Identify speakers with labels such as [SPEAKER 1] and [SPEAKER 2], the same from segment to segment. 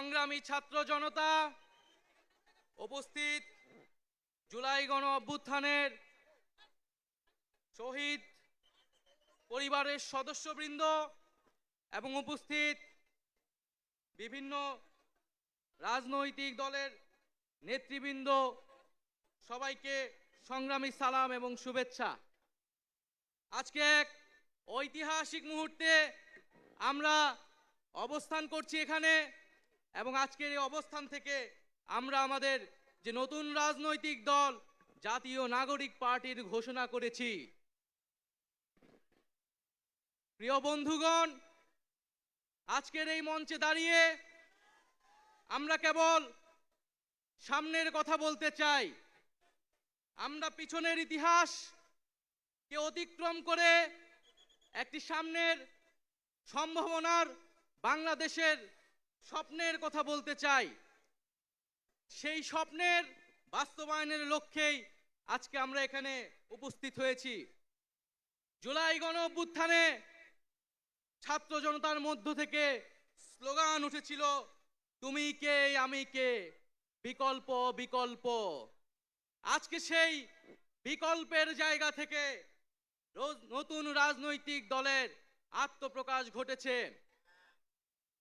[SPEAKER 1] সংগ্রামী ছাত্র জনতা উপস্থিত জুলাই গণ অভ্যুত্থানের শহীদ পরিবারের সদস্যবৃন্দ এবং উপস্থিত বিভিন্ন রাজনৈতিক দলের নেতৃবৃন্দ, সবাইকে সংগ্রামী সালাম এবং শুভেচ্ছা। আজকে এক ঐতিহাসিক মুহূর্তে আমরা অবস্থান করছি এখানে। এবং আজকের এই অবস্থান থেকে আমরা আমাদের যে নতুন রাজনৈতিক দল, জাতীয় নাগরিক পার্টির ঘোষণা করেছি। প্রিয় বন্ধুগণ, আজকের এই মঞ্চে দাঁড়িয়ে আমরা কেবল সামনের কথা বলতে চাই। আমরা পিছনের ইতিহাস কে অতিক্রম করে একটি সামনের সম্ভাবনার বাংলাদেশের স্বপ্নের কথা বলতে চাই। সেই স্বপ্নের বাস্তবায়নের লক্ষ্যেই আজকে আমরা এখানে উপস্থিত হয়েছি। জুলাই গণ অভ্যুত্থানে ছাত্র জনতার মধ্য থেকে স্লোগান উঠেছিল, তুমি কে, আমি কে? বিকল্প বিকল্প। আজকে সেই বিকল্পের জায়গা থেকে নতুন রাজনৈতিক দলের আত্মপ্রকাশ ঘটেছে।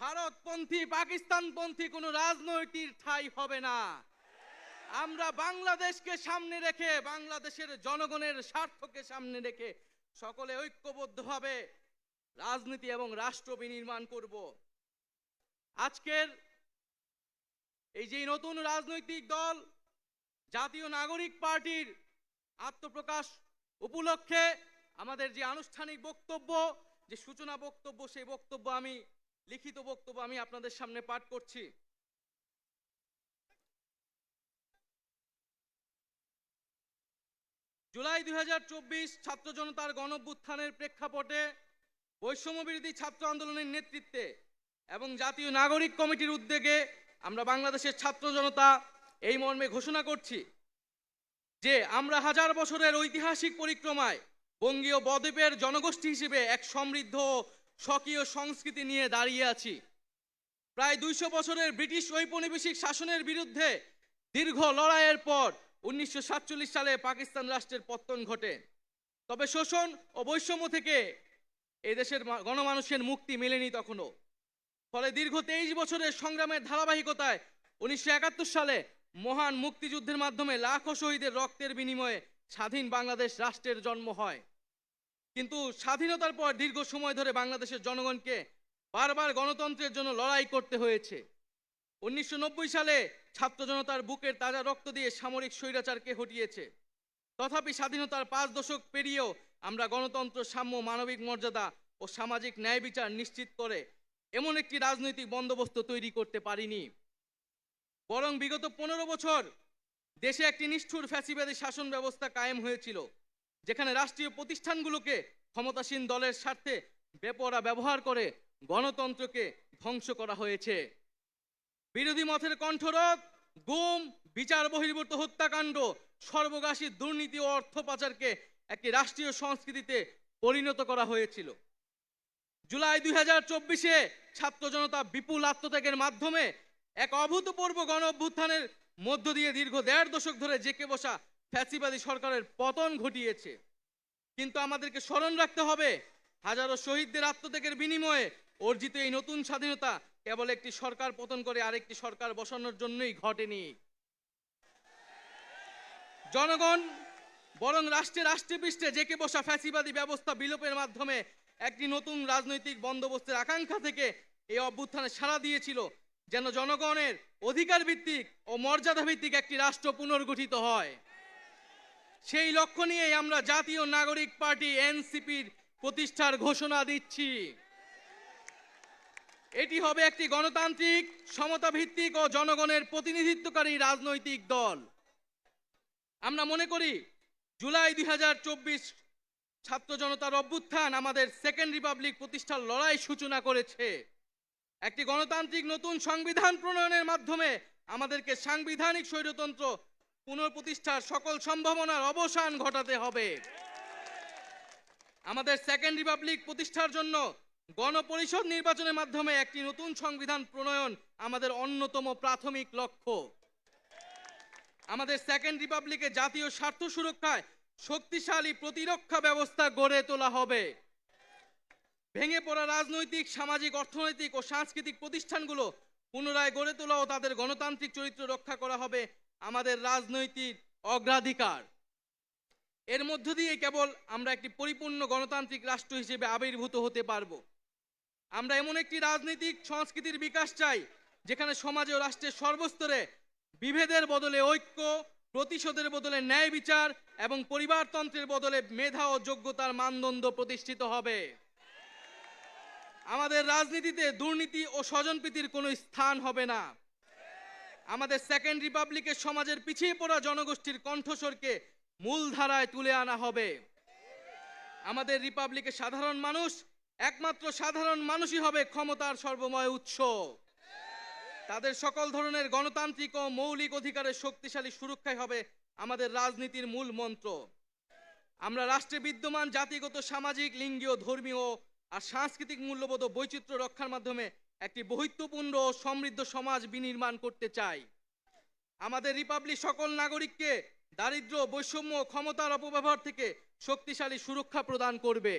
[SPEAKER 1] ভারতপন্থী, পাকিস্তানপন্থী কোনো রাজনৈতিক ঠাঁই হবে না। আমরা বাংলাদেশকে সামনে রেখে, বাংলাদেশের জনগণের স্বার্থকে সামনে রেখে সকলে ঐক্যবদ্ধভাবে রাজনীতি এবং রাষ্ট্র বিনির্মাণ করব। আজকের এই যে নতুন রাজনৈতিক দল, জাতীয় নাগরিক পার্টির আত্মপ্রকাশ উপলক্ষে আমাদের যে আনুষ্ঠানিক বক্তব্য, যে সূচনা বক্তব্য, সেই বক্তব্য আমি লিখিত বক্তব্য আমি আপনাদের সামনে পাঠ করছি। জুলাই দুই ছাত্র জনতার গণভ্যুত্থানের প্রেক্ষাপটে বৈষম্য বিরোধী ছাত্র আন্দোলনের নেতৃত্বে এবং জাতীয় নাগরিক কমিটির উদ্যোগে আমরা বাংলাদেশের ছাত্র জনতা এই মর্মে ঘোষণা করছি যে আমরা হাজার বছরের ঐতিহাসিক পরিক্রমায় বঙ্গীয় বদ্বীপের জনগোষ্ঠী হিসেবে এক সমৃদ্ধ স্বকীয় সংস্কৃতি নিয়ে দাঁড়িয়ে আছি। প্রায় দুইশো বছরের ব্রিটিশ ঔপনিবেশিক শাসনের বিরুদ্ধে দীর্ঘ লড়াইয়ের পর উনিশশো সাতচল্লিশ সালে পাকিস্তান রাষ্ট্রের পত্তন ঘটে। তবে শোষণ ও বৈষম্য থেকে এই দেশের গণমানুষের মুক্তি মেলেনি তখনও। ফলে দীর্ঘ তেইশ বছরের সংগ্রামের ধারাবাহিকতায় উনিশশো একাত্তর সালে মহান মুক্তিযুদ্ধের মাধ্যমে লাখো শহীদের রক্তের বিনিময়ে স্বাধীন বাংলাদেশ রাষ্ট্রের জন্ম হয়। কিন্তু স্বাধীনতার পর দীর্ঘ সময় ধরে বাংলাদেশের জনগণকে বারবার গণতন্ত্রের জন্য লড়াই করতে হয়েছে। উনিশশো নব্বই সালে ছাত্র জনতার বুকের তাজা রক্ত দিয়ে সামরিক স্বৈরাচারকে হটিয়েছে। তথাপি স্বাধীনতার পাঁচ দশক পেরিয়েও আমরা গণতন্ত্র, সাম্য, মানবিক মর্যাদা ও সামাজিক ন্যায় বিচার নিশ্চিত করে এমন একটি রাজনৈতিক বন্দোবস্ত তৈরি করতে পারিনি। বরং বিগত পনেরো বছর দেশে একটি নিষ্ঠুর ফ্যাসিবাদী শাসন ব্যবস্থা কায়েম হয়েছিল। যেখানে রাষ্ট্রীয় প্রতিষ্ঠানগুলোকে ক্ষমতাসীন দলের স্বার্থে বেপরা ব্যবহার করে গণতন্ত্রকে ধ্বংস করা হয়েছে। বিরোধী মতের কণ্ঠরোধ, গুম, বিচার বহির্ভূত হত্যাকাণ্ড সর্বগাসী দুর্নীতি ও অর্থ পাচারকে একটি রাষ্ট্রীয় সংস্কৃতিতে পরিণত করা হয়েছিল। জুলাই দুই হাজার চব্বিশে ছাত্র জনতা বিপুল আত্মত্যাগের মাধ্যমে এক অভূতপূর্ব গণ অভ্যুত্থানের মধ্য দিয়ে দীর্ঘ দেড় দশক ধরে জেকে বসা ফ্যাসিবাদী সরকারের পতন ঘটিয়েছে। কিন্তু আমাদেরকে স্মরণ রাখতে হবে, হাজারো শহীদদের আত্মত্যাগের বিনিময়ে অর্জিত এই নতুন স্বাধীনতা কেবল একটি সরকার পতন করে আরেকটি সরকার বসানোর জন্যই ঘটেনি। জনগণ, বরং রাষ্ট্রে রাষ্ট্রে পৃষ্ঠে জেকে বসা ফ্যাসিবাদী ব্যবস্থা বিলোপের মাধ্যমে একটি নতুন রাজনৈতিক বন্দোবস্তের আকাঙ্ক্ষা থেকে এই অভ্যুত্থানে সাড়া দিয়েছিল, যেন জনগণের অধিকার ভিত্তিক ও মর্যাদা ভিত্তিক একটি রাষ্ট্র পুনর্গঠিত হয়। সেই লক্ষ্য নিয়েই আমরা জাতীয় নাগরিক পার্টি এনসিপির প্রতিষ্ঠার ঘোষণা দিচ্ছি। এটি হবে একটি গণতান্ত্রিক সমতা ভিত্তিক ও জনগণের প্রতিনিধিত্বকারী রাজনৈতিক দল। আমরা মনে করি, জুলাই দুই হাজার চব্বিশ ছাত্র জনতার অভ্যুত্থান আমাদের সেকেন্ড রিপাবলিক প্রতিষ্ঠার লড়াই সূচনা করেছে। একটি গণতান্ত্রিক নতুন সংবিধান প্রণয়নের মাধ্যমে আমাদেরকে সাংবিধানিক স্বৈরতন্ত্র পুনঃপ্রতিষ্ঠার সকল সম্ভাবনার অবসান ঘটাতে হবে। আমাদের সেকেন্ড রিপাবলিক প্রতিষ্ঠার জন্য গণপরিষদ নির্বাচনের মাধ্যমে একটি নতুন সংবিধান প্রণয়ন আমাদের অন্যতম প্রাথমিক লক্ষ্য। আমাদের সেকেন্ড রিপাবলিকে জাতীয় স্বার্থ সুরক্ষায় শক্তিশালী প্রতিরক্ষা ব্যবস্থা গড়ে তোলা হবে। ভেঙে পড়া রাজনৈতিক, সামাজিক, অর্থনৈতিক ও সাংস্কৃতিক প্রতিষ্ঠানগুলো পুনরায় গড়ে তোলা ও তাদের গণতান্ত্রিক চরিত্র রক্ষা করা হবে আমাদের রাজনৈতিক অগ্রাধিকার। এর মধ্য দিয়ে কেবল আমরা একটি পরিপূর্ণ গণতান্ত্রিক রাষ্ট্র হিসেবে আবির্ভূত হতে পারব। আমরা এমন একটি রাজনৈতিক সংস্কৃতির বিকাশ চাই, যেখানে সমাজে ও রাষ্ট্রের সর্বস্তরে বিভেদের বদলে ঐক্য, প্রতিশোধের বদলে ন্যায় বিচার এবং পরিবারতন্ত্রের বদলে মেধা ও যোগ্যতার মানদণ্ড প্রতিষ্ঠিত হবে। আমাদের রাজনীতিতে দুর্নীতি ও স্বজনপ্রীতির কোনো স্থান হবে না। আমাদের সেকেন্ড রিপাবলিকের সমাজের পিছিয়ে পড়া জনগোষ্ঠীর কণ্ঠস্বরকে মূলধারায় তুলে আনা হবে। আমাদের রিপাবলিকের সাধারণ মানুষ, একমাত্র সাধারণ মানুষই হবে ক্ষমতার সর্বময় উৎস। তাদের সকল ধরনের গণতান্ত্রিক ও মৌলিক অধিকারের শক্তিশালী সুরক্ষাই হবে আমাদের রাজনীতির মূল মন্ত্র। আমরা রাষ্ট্রে বিদ্যমান জাতিগত, সামাজিক, লিঙ্গীয়, ধর্মীয় আর সাংস্কৃতিক মূল্যবোধ ও বৈচিত্র্য রক্ষার মাধ্যমে একটি বহিত্বপূর্ণ ও সমৃদ্ধ সমাজ বিনির্মাণ করতে চাই। আমাদের রিপাবলিক সকল নাগরিককে দারিদ্র্য, বৈষম্য ক্ষমতার অপব্যবহার থেকে শক্তিশালী সুরক্ষা প্রদান করবে।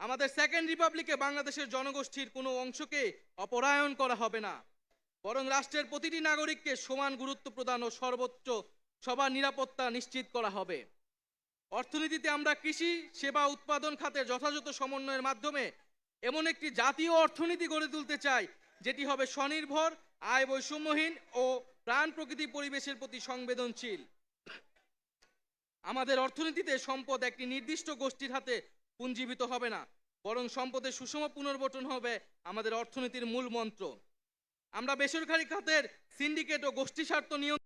[SPEAKER 1] আমাদের সেকেন্ড রিপাবলিকে বাংলাদেশের জনগোষ্ঠীর কোনো অংশকে অপরায়ণ করা হবে না। বরং রাষ্ট্রের প্রতিটি নাগরিককে সমান গুরুত্ব প্রদান ও সর্বোচ্চ সবার নিরাপত্তা নিশ্চিত করা হবে। অর্থনীতিতে আমরা কৃষি, সেবা, উৎপাদন খাতে যথাযথ সমন্বয়ের মাধ্যমে এমন একটি জাতীয় অর্থনীতি গড়ে তুলতে চাই, যেটি হবে স্বনির্ভর আয় বৈষম্যহীন ও প্রাণ প্রকৃতি পরিবেশের প্রতি সংবেদনশীল। আমাদের অর্থনীতিতে সম্পদ একটি নির্দিষ্ট গোষ্ঠীর হাতে পুঞ্জীবিত হবে না, বরং সম্পদের সুষম পুনর্বটন হবে আমাদের অর্থনীতির মূল মন্ত্র। আমরা বেসরকারি খাতের সিন্ডিকেট ও গোষ্ঠী স্বার্থ নিয়ন্ত্রণ